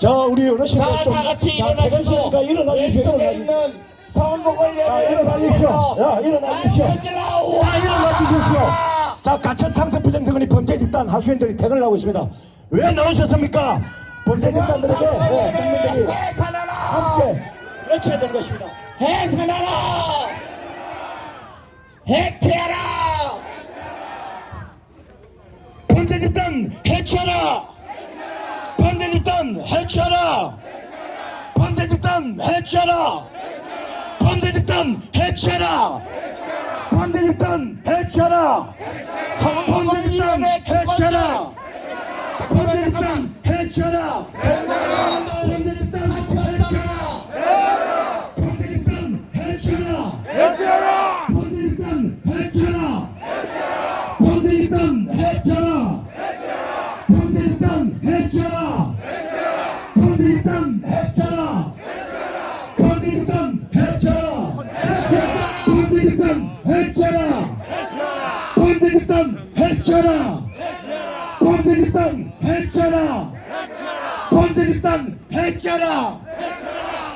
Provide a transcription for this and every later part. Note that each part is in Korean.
자 우리 어르신들 자, 다 같이 자, 일어나시고 퇴근시니까 일어나 주십시오 왼쪽에 일어나 주십시오. 있는 선거관리 자 일어나 주십시오. 야 일어나 주십시오. 자 일어나 주십시오. 자 가천 상습 부정 등원이 범죄 집단 하수인들이 퇴근을 하고 있습니다. 왜 나오셨습니까? 범죄 집단들에게 예, 국민들이 해산하라! 함께 외쳐야 되는 것입니다. 해산하라! 해체하라! 범죄 집단 해체하라 범죄 집단 해체하라 범죄 집단 해체하라. 범죄 집단 해체하라. 범죄 집단 해체하라. 범죄 집단 해체하라 해체하라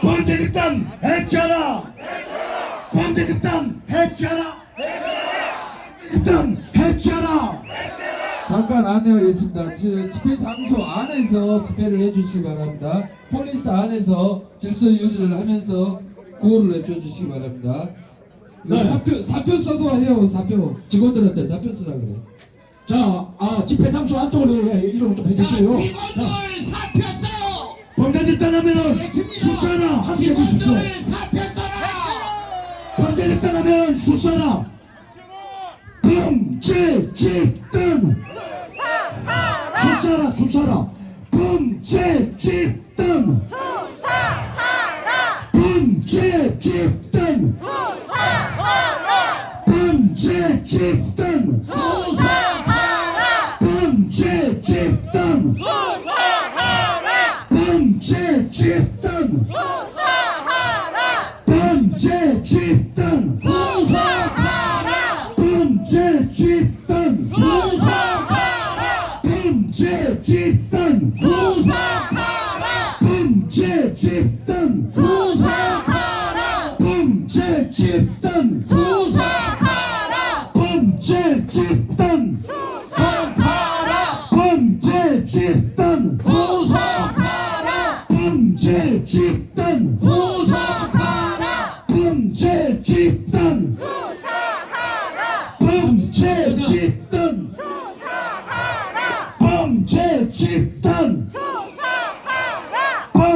범죄 집단 해체하라 범죄 집단 해체하라 집단 해체하라 잠깐 안내하겠습니다. 지- 집회 장소 안에서 집회를 해주시기 바랍니다. 폴리스 안에서 질서 유지를 하면서 구호를 해주시기 바랍니다. 네. 사표 사표 써도 해요. 사표 직원들한테 사표 쓰라 그래. 자, 아, 집회 장소 안쪽으로 예, 이동을 좀 해주세요. 직원들 자, 사표 써요! 범죄자 떠나면은 수사나 함께 주십시오. 범죄자 떠나면 수사나. 범죄 집단 수사라. 수사라 범죄 집단 수사하라. 범죄 집단 수사하라. 범죄 집단 de titanos.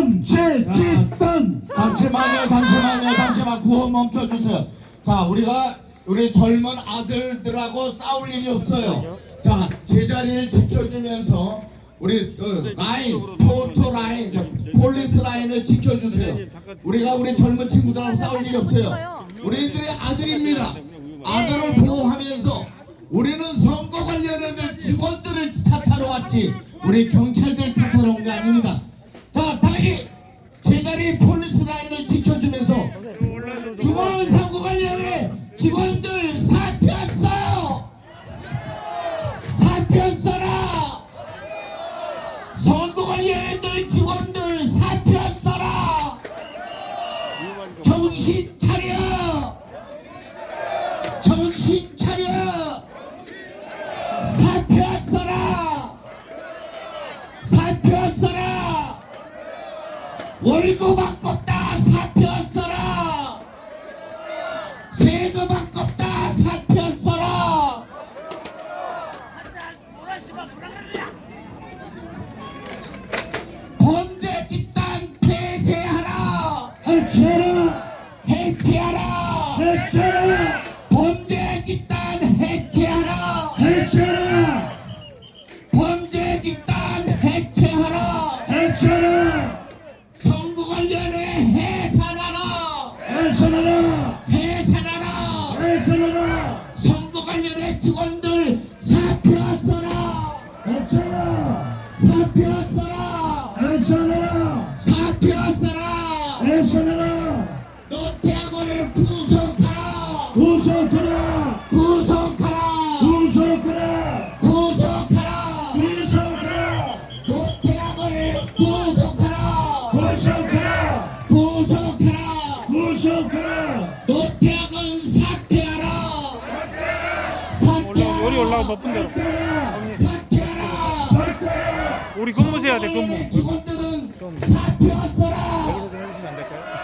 범죄 집단 잠시만요, 잠시만요, 잠시만 구호 멈춰주세요. 자, 우리가 우리 젊은 아들들하고 싸울 일이 없어요. 자, 제자리를 지켜주면서 우리 어, 라인, 포토 라인, 저, 폴리스 라인을 지켜주세요. 우리가 우리 젊은 친구들하고 싸울 일이 없어요. 우리들의 아들입니다. 아들을 보호하면서 우리는 선거 관련해서 직원들을 탓하러 왔지 우리 경찰들 탓하러 온 게 아닙니다. 자, 다시 제자리 폴리스 라인을 지켜주면서 중앙 선거 관련해 직원들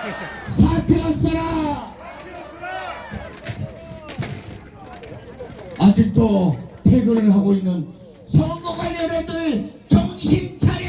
될까요? 사퇴하라. 아직도 퇴근을 하고 있는 선거 관련 애들 정신 차려!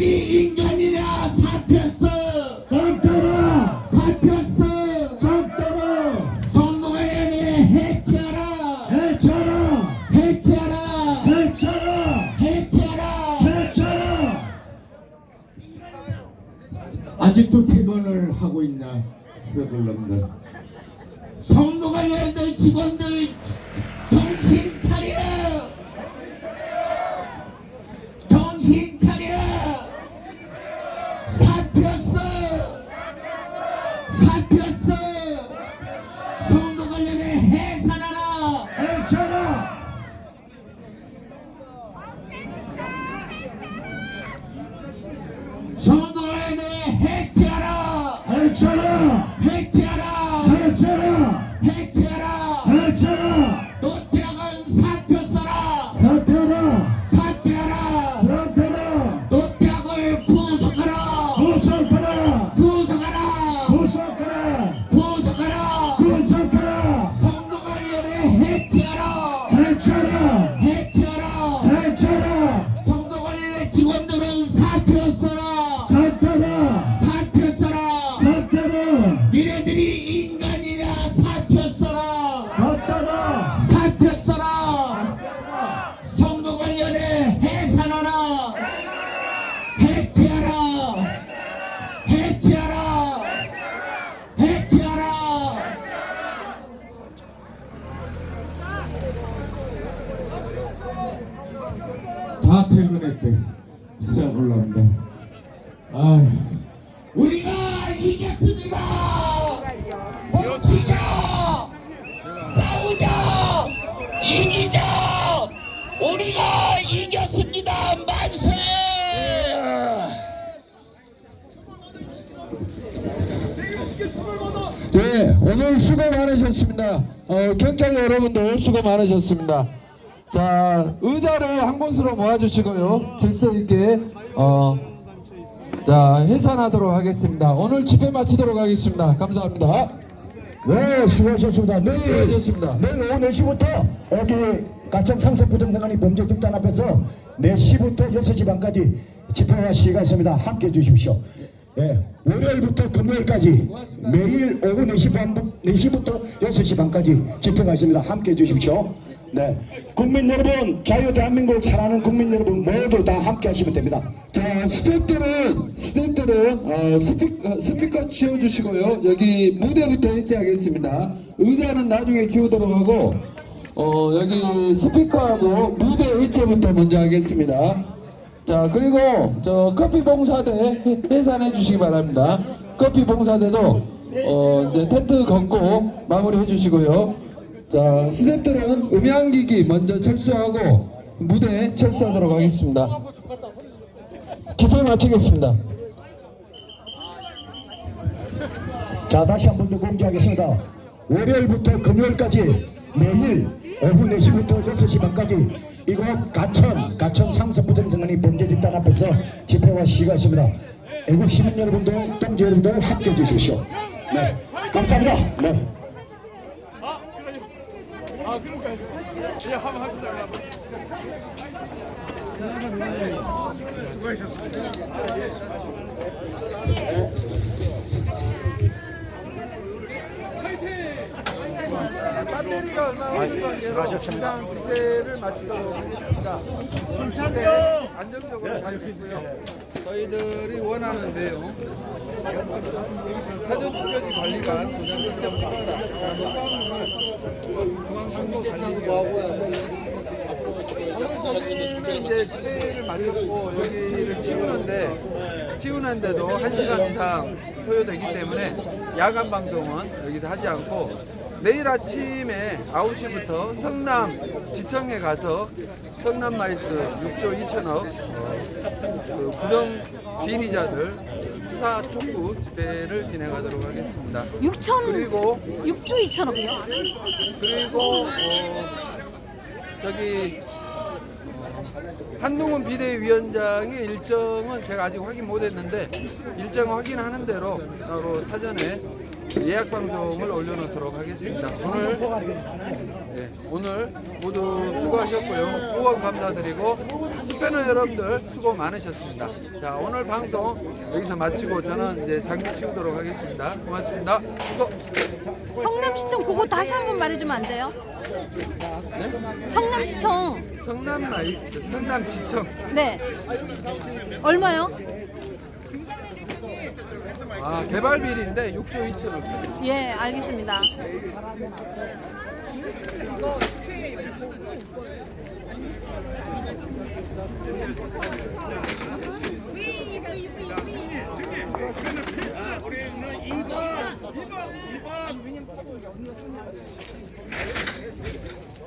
없다 성 어, 경찰 여러분들 수고 많으셨습니다. 자, 의자를 한 곳으로 모아주시고요. 질서 있게 어, 자 해산하도록 하겠습니다. 오늘 집회 마치도록 하겠습니다. 감사합니다. 네, 수고하셨습니다. 내일, 수고하셨습니다. 내일 오후 4시부터 여기 가천 상습부정등하니 범죄 집단 앞에서 4시부터 6시 반까지 집회와 시위가 있습니다. 함께 해 주십시오. 예, 월요일부터 금요일까지 매일 오후 4시 반, 4시부터 6시 반까지 집회가 있습니다. 함께 해주십시오. 네. 국민 여러분, 자유 대한민국을 사랑하는 국민 여러분 모두 다 함께 하시면 됩니다. 자, 스탭들은 스탭들은 어, 스피커, 스피커 치워주시고요. 여기 무대부터 해체하겠습니다. 의자는 나중에 치우도록 하고 어, 여기 스피커하고 무대 해체부터 먼저 하겠습니다. 자, 그리고 저 커피 봉사대 해- 해산해 주시기 바랍니다. 커피 봉사대도 어, 이제 텐트 걷고 마무리해 주시고요. 자, 스탭들은 음향기기 먼저 철수하고 무대 철수하도록 하겠습니다. 집회 마치겠습니다. 자 다시 한 번 더 공지하겠습니다. 월요일부터 금요일까지 매일 오후 4시부터 6시 반까지 이곳 가천 가천 상습부정등원이 범죄 집단 앞에서 집회와 시위가 있습니다. 애국 시민 여러분들 동지 여러분들 함께해 주십시오. 네 감사합니다. 네. 이상 집회를 마치도록 하겠습니다. 집회 안정적으로 가주시고요. 저희들이 원하는 내용 사전투표지 관리관 도장 직접 집사 중앙선거 관리위원회 저희는 이제 집회를 마쳤고 여기를 치우는데 치우는데도 한 시간 이상 소요되기 때문에 야간 방송은 여기서 하지 않고 내일 아침에 9시부터 성남 지청에 가서 성남 마이스 6조 2천억 그 부정 비리자들 수사 촉구 집회를 진행하도록 하겠습니다. 6천 그리고 6조 2천억이요? 그리고 어, 저기 어, 한동훈 비대위원장의 일정은 제가 아직 확인 못했는데 일정 확인하는 대로 따로 사전에 예약 방송을 올려놓도록 하겠습니다. 오늘 네, 오늘 모두 수고하셨고요. 후원 감사드리고 스패너 여러분들 수고 많으셨습니다. 자 오늘 방송 여기서 마치고 저는 이제 장비 치우도록 하겠습니다. 고맙습니다. 수고. 성남시청 그거 다시 한 번 말해주면 안 돼요? 네? 성남시청 성남 나이스, 성남 지청. 네 얼마요? 아, 개발 비리인데 6조 2천억. 예 알겠습니다.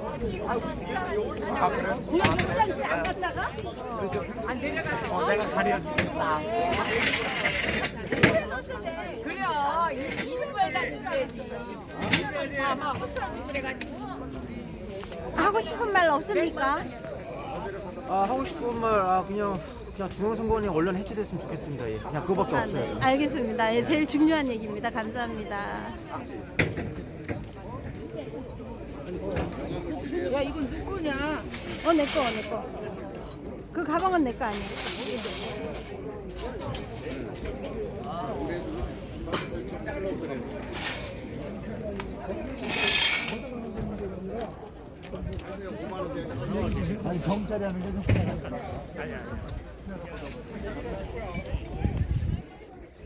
럼. 1번. 화장실 안 갔다가? 안 내려가서. 어, 내가 가려주겠어. 그래요. 이- 일부에다 넣어야지. 아마 흐트러지 그래가지고. 하고 싶은 말 없습니까? 아 하고 싶은 말 아 그냥 그냥 중앙선관위 언론 해체됐으면 좋겠습니다. 예. 그냥 그거밖에 아, 없어요. 네. 알겠습니다. 예, 제일 중요한 얘기입니다. 감사합니다. 야 이건 누구냐? 어, 내 거, 내 거. 그 가방은 내 거 아니에요.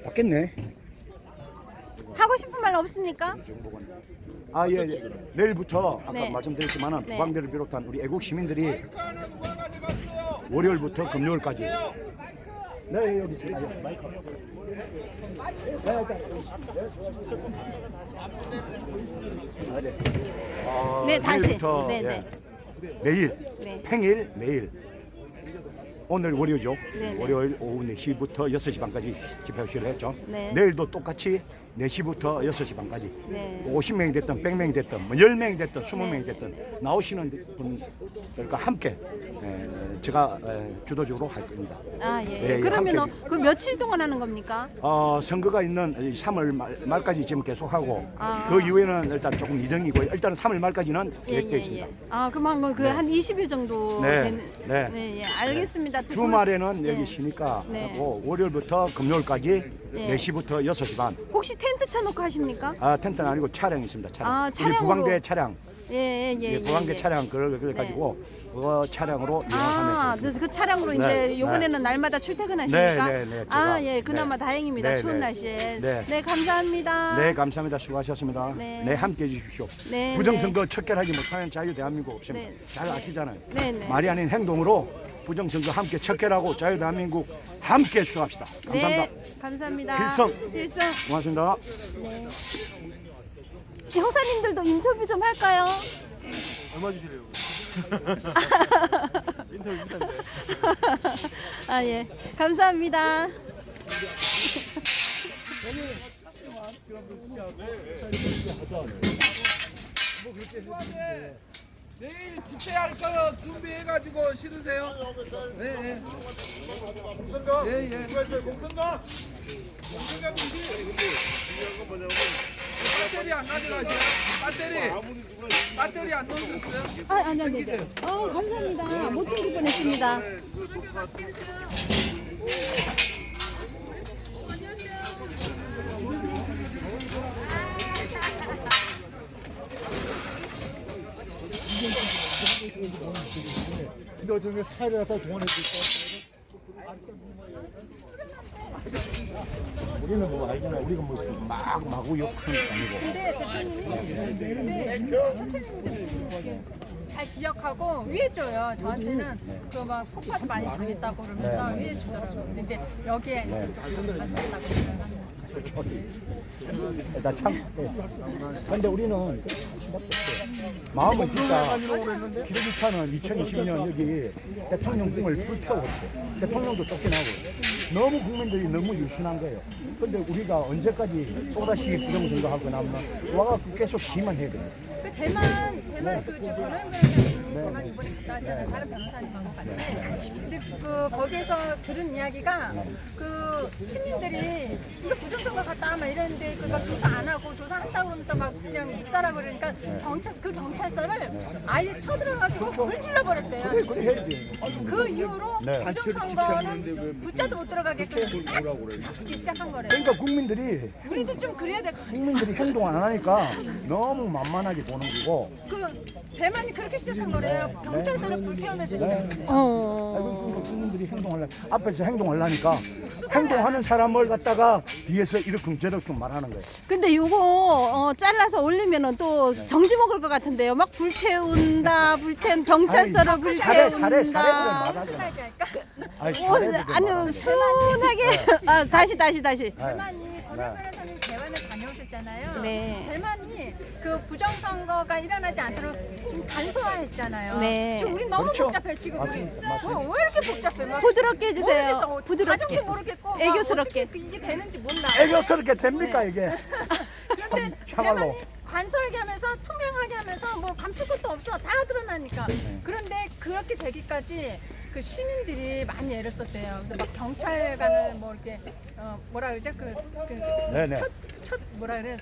바뀌었네. 하고 싶은 말 없습니까? 아, 예, 예. 내일부터 아까 네. 말씀드렸지만은 네. 부방대를 비롯한 우리 애국 시민들이 월요일부터 금요일까지 네, 여기 있어요. 마이크. 어, 네, 다시. 내일부터, 네, 예, 네. 내일, 네. 평일, 내일. 오늘 월요죠. 네, 네. 월요일 오후 4시부터 6시 반까지 집회 시를 했죠. 네. 내일도 똑같이 4시부터 6시 반까지 네. 50명이 됐든 100명이 됐든 뭐 10명이 됐든 20명이 네. 됐든 나오시는 분들과 함께 에, 제가 에, 주도적으로 할 겁니다. 아, 예. 예, 예, 그러면 어, 함께. 그 며칠 동안 하는 겁니까? 어, 선거가 있는 이 3월 말, 말까지 지금 계속하고 아. 그 이후에는 일단 조금 이정이고 일단은 3월 말까지는 예, 계획되어 예, 있습니다. 예. 아, 그만 그한 20일 정도 네. 되는 네. 네, 예. 알겠습니다. 두 분- 주말에는 네. 여기 쉬니까 네. 하고 월요일부터 금요일까지 네. 4시부터 6시 반 혹시 텐트 쳐놓고 하십니까? 아, 텐트는 아니고 차량이 있습니다. 차량. 아, 우리 차량으로. 부방대 차량 예, 예, 예. 예, 구간계 예. 차량 그걸 그래 가지고 그 차량으로 아, 이용하면서 그, 그 차량으로 네, 이제 요번에는 날마다 출퇴근하시니까. 네, 네, 네, 아, 제가- 예, 그나마 네. 다행입니다. 네, 추운 네. 날씨에. 네. 네, 감사합니다. 네 감사합니다 수고하셨습니다 네. 네, 함께 해주십시오 네, 부정선거 척결하지 못하는 자유 대한민국 없습니다 네. 잘 아시잖아요 네, 네. 말이 아닌 행동으로 부정선거 함께 척결하고 자유 대한민국 함께 수합시다 감사합니다 네, 감사합니다. 필성. 필성. 고맙습니다 형사님들도 인터뷰 좀 할까요? 얼마 주시래요? 아, 예. 감사합니다. 내일 집회할 거 준비해가지고 실으세요. 네, 네. 공선가? 예, 예. 공선가? 공선가 준비. 배터리 안 가져가세요? 배터리. 배터리 안 넣으셨어요? 아, 아니, 아니. 아니. 어, 감사합니다. 못 챙길 뻔했습니다. 근데 어쩌면 사회를 갖다 동원해 줄까? 우리는 뭐 알잖아. 우리가 뭐막 마구 욕하는 게 아니고. 잘 기억하고 위에 줘요. 저한테는 그막 폭파도 많이 당했다고 그러면서 위에 주더라고요. 근데 이제 여기에 이제 좀 받았다고 그러면 나 참. 근데 우리는 마음은 진짜 키르기스탄은 2022년 여기 대통령궁을 불태웠어. 대통령도 쫓겨나고 너무 국민들이 너무 유순한 거예요. 근데 우리가 언제까지 또다시 부정선거하고 나면 와갖고 계속 기만 해야 돼요. 그 대만 대만 그저 변호인 변호사 님이 이번에 갔다 왔잖아요. 다른 변호사님하고 같이. 근데 그 거기에서 들은 이야기가 그 시민들이 이거 부정선거 갔다 막 이랬는데 그거 조사 안 하고 조사한다고 그러면서 막 그냥 묵살하 고 그러니까 경찰 그 경찰서를 아예 쳐들어가지고 불 질러 버렸대요. 그 이후로 부정선거는 붙자도 못 들어가게끔 싹 잡기 시작한 거래요. 그러니까 국민들이 우리도 좀 그래야 될 것 같아요. 국민들이 행동 안 하니까 너무 만만하게 보는 거고 그 대만이 그렇게 시작한 거래요. 경찰서를 불태우면서 시작한 거예요. 어. 아이고, 국민들이 행동하려 앞에서 행동하려니까 행동하는 사람을 갖다가 뒤에서 이렇게 저렇게 말하는 거예요. 근데 요거 어, 잘라서 올리면은 또 정지 먹을 것 같은데요. 막 불태운다, 불태운 경찰서를 아니, 사례, 사례, 불태운다. 말하잖아. 순하게? 아니, 어, 사례들을 아니 말하는 순하게 아, 다시 다시 다시. 대만이 변호사님 대 다녀오셨잖아요. 네. 대만이 그 부정선거가 일어나지 않도록 좀 간소화했잖아요. 네. 지금 우리 너무 그렇죠. 복잡해 지금. 맞습니다. 어, 왜 이렇게 복잡해? 막 부드럽게 해주세요. 모르겠어. 부드럽게. 가정도 모르겠고 막 애교스럽게. 어떻게 이게 되는지 몰라. 애교스럽게 됩니까 이게? 그런데 참말로. 대만이 간소하게 하면서 투명하게 하면서 뭐 감출 것도 없어 다 드러나니까 그런데 그렇게 되기까지 그 시민들이 많이 애를 썼대요. 그래서 막 경찰관을 뭐 이렇게 어 뭐라 그러죠 그, 그 네네. 첫, 첫 뭐라 그래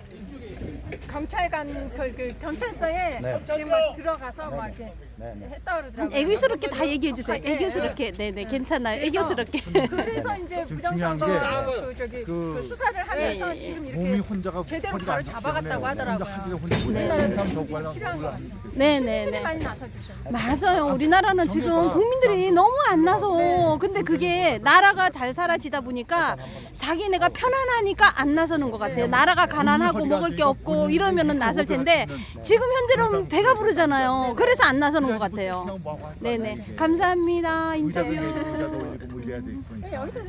경찰관 그, 그 경찰서에 네. 지금 막 들어가서 막 이렇게 네 네. 했다 그러더라고요. 애교스럽게 다 얘기해 주세요. 예, 예. 애교스럽게. 네, 네. 괜찮아요. 그래서- 애교스럽게. 그래서 이제 중요한 부정선거 게 그 저기 그 그 수사를 하면서 지금 몸이 이렇게 혼자가 제대로 바로 안 잡아갔다고 때문에 혼자 하더라고요. 혼자 인삼 좀 덕관랑 필요한 것 몰라. 같아요. 네, 네, 시민들이 네. 많이 나서 주셔. 맞아요. 우리나라는 지금 국민들이 너무 안 나서. 근데 그게 나라가 잘 살아지다 보니까 자기네가 편안하니까 안 나서는 것 같아요. 나라가 가난하고 먹을 게 없고 이러면은 나설 텐데 지금 현재는 배가 부르잖아요. 그래서 안 나서는 것 같아요. 네네. 감사합니다. 인터뷰. 뭐 돼. 여기서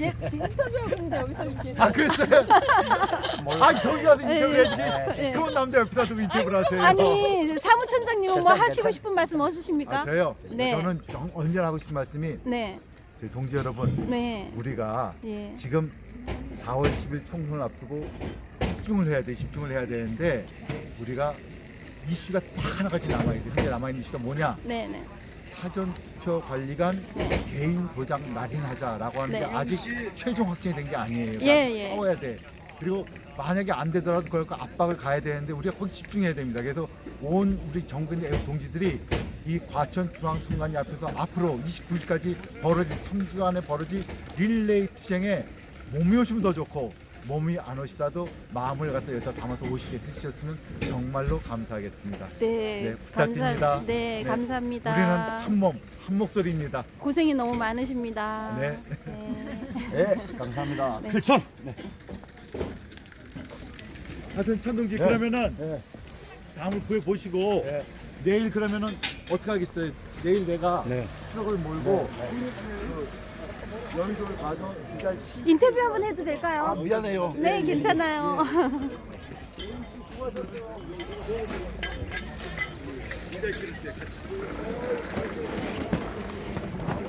얘 인터뷰하고 있는데 여기서 이렇게 아 그랬어요? 아 저기 가서 인터뷰 해주기 시커먼 남자 옆에다 두고 인터뷰를 하세요. 아니 사무총장님은 뭐 하시고 싶은 말씀 없으십니까? 아, 저요? 네. 저는 정, 언제나 하고 싶은 말씀이 네. 저희 동지 여러분 네. 우리가 예. 지금 4월 10일 총선을 앞두고 집중을 해야 돼 집중을 해야 되는데 우리가 이슈가 딱 하나같이 남아 있어요 현재 남아 있는 이슈가 뭐냐 네네. 사전 투표 관리관 개인 도장 날인하자라고 하는데 네. 아직 최종 확정이 된게 아니에요. 예, 예. 싸워야 돼. 그리고 만약에 안 되더라도 그걸 갖고 압박을 가야 되는데 우리가 거기 집중해야 됩니다. 그래서 온 우리 정근 애국 동지들이 이 과천 중앙선관위 앞에서 앞으로 29일까지 벌어질 3주간에 벌어질 릴레이 투쟁에 몸이 오시면 더 좋고 몸이 안 오시다도 마음을 갖다 여기다 담아서 오시게 해주셨으면 정말로 감사하겠습니다. 네, 부탁드립니다. 감사, 네, 감사합니다. 우리는 한 몸, 한 목소리입니다. 고생이 너무 많으십니다. 네. 네. 네, 감사합니다. 필천. 하여튼 천동지 그러면은 네. 상을 구해 보시고 내일 그러면은 어떻게 하겠어요? 내일 내가 네. 트럭을 몰고 그 연주를 가서 진짜 인터뷰 한번 해도 될까요? 미안해요. 네, 괜찮아요.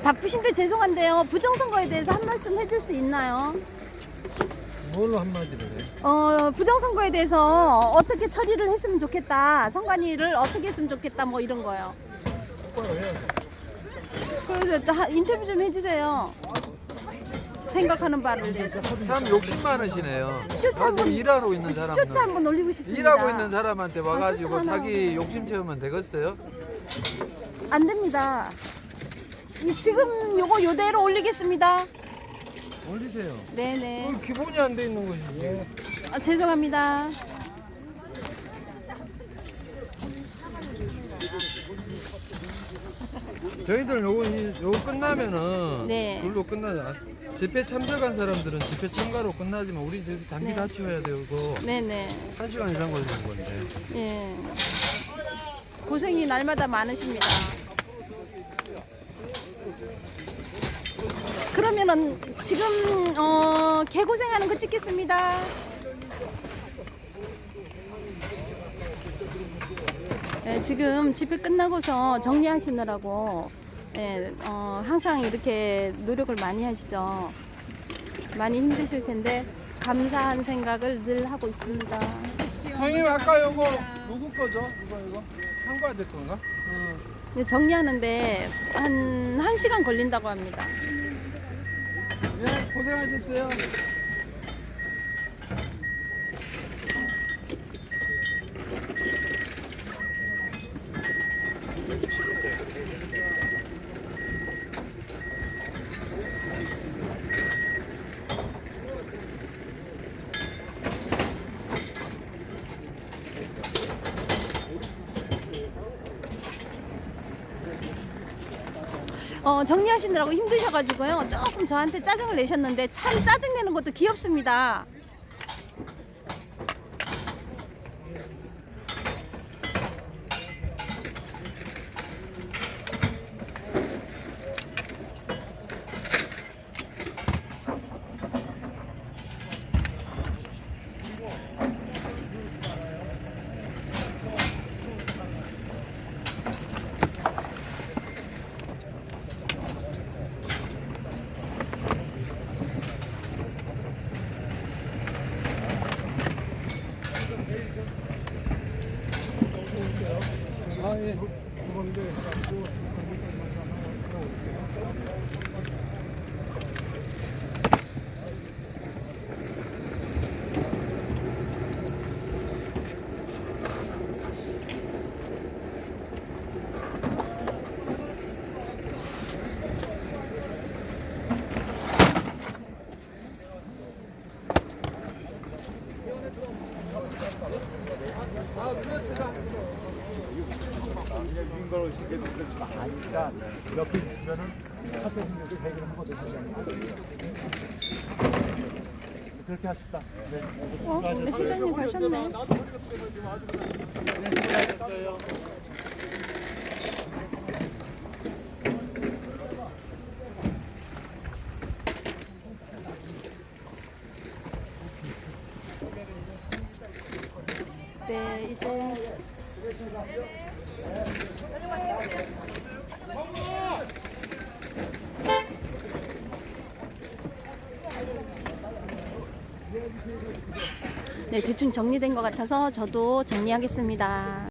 바쁘신데 죄송한데요. 부정선거에 대해서 한 말씀 해줄 수 있나요? 뭘로 한마디를 해? 어, 부정선거에 대해서 어떻게 처리를 했으면 좋겠다. 선관위를 어떻게 했으면 좋겠다. 뭐 이런 거요. 그래서 하- 인터뷰 좀 해주세요. 생각하는 바를 내서. 참 욕심 많으시네요. 쇼츠 한번 일하러 있는 사람들. 쇼츠 한번 올리고 싶습니다. 일하고 있는 사람한테 아, 와가지고 쇼츠 하나 자기 욕심 채우면 되겠어요? 안 됩니다. 이 지금 요거 요대로 올리겠습니다. 올리세요. 네네. 기본이 안 돼 있는 것이지. 아, 죄송합니다. 저희들 요거 이- 요거 끝나면은 네. 그걸로 끝나자. 집회 참석한 사람들은 집회 참가로 끝나지만 우리 저기 장기 네. 다 치워야 되고 네네. 한 시간 이상 걸리는 건데. 예. 고생이 날마다 많으십니다. 그러면은 지금 어 개고생하는 거 찍겠습니다. 예, 지금 집회 끝나고서 정리하시느라고 예, 어, 항상 이렇게 노력을 많이 하시죠. 많이 힘드실 텐데 감사한 생각을 늘 하고 있습니다. 형님 아까 요거 누구 거죠? 이거 이거 상과될 건가? 근데 정리하는데 한 1시간 걸린다고 합니다. 예, 고생하셨어요. 어, 정리하시느라고 힘드셔가지고요. 조금 저한테 짜증을 내셨는데 참 짜증내는 것도 귀엽습니다. 옆에 있으면은 카페 생겨서 해결을 하거든요. 그렇게 합시다. 네. 어, 네, 시장님 가셨네. 네, 이제 네, 대충 정리된 것 같아서 저도 정리하겠습니다.